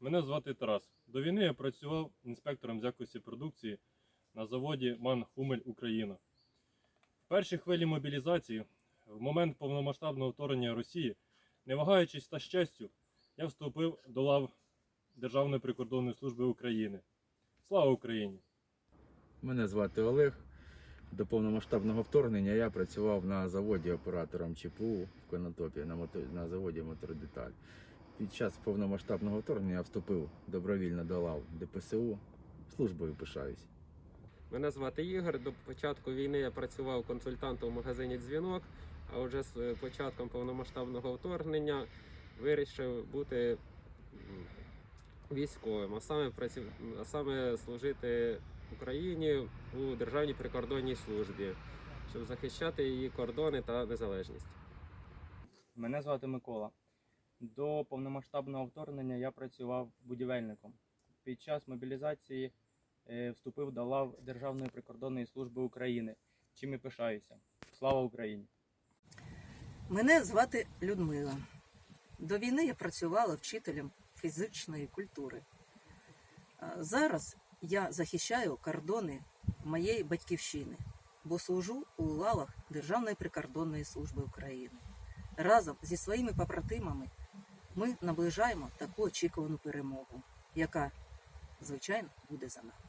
Мене звати Тарас. До війни я працював інспектором з якості продукції на заводі МАН Хумель Україна. В першій хвилі мобілізації, в момент повномасштабного вторгнення Росії, не вагаючись та з честю, я вступив до лав Державної прикордонної служби України. Слава Україні! Мене звати Олег. До повномасштабного вторгнення я працював на заводі оператором ЧПУ в Конотопі на, мото... на заводі Мотордеталь. Під час повномасштабного вторгнення я вступив добровільно до лав ДПСУ. Службою пишаюсь. Мене звати Ігор. До початку війни я працював консультантом в магазині Дзвінок, а вже з початком повномасштабного вторгнення вирішив бути військовим, а саме, працю... а саме служити Україні у Державній прикордонній службі, щоб захищати її кордони та незалежність. Мене звати Микола. До повномасштабного вторгнення я працював будівельником. Під час мобілізації е, вступив до лав Державної прикордонної служби України, чим і пишаюся. Слава Україні! Мене звати Людмила. До війни я працювала вчителем фізичної культури. Зараз я захищаю кордони моєї батьківщини, бо служу у лавах Державної прикордонної служби України. Разом зі своїми побратимами ми наближаємо таку очікувану перемогу, яка, звичайно, буде за нами.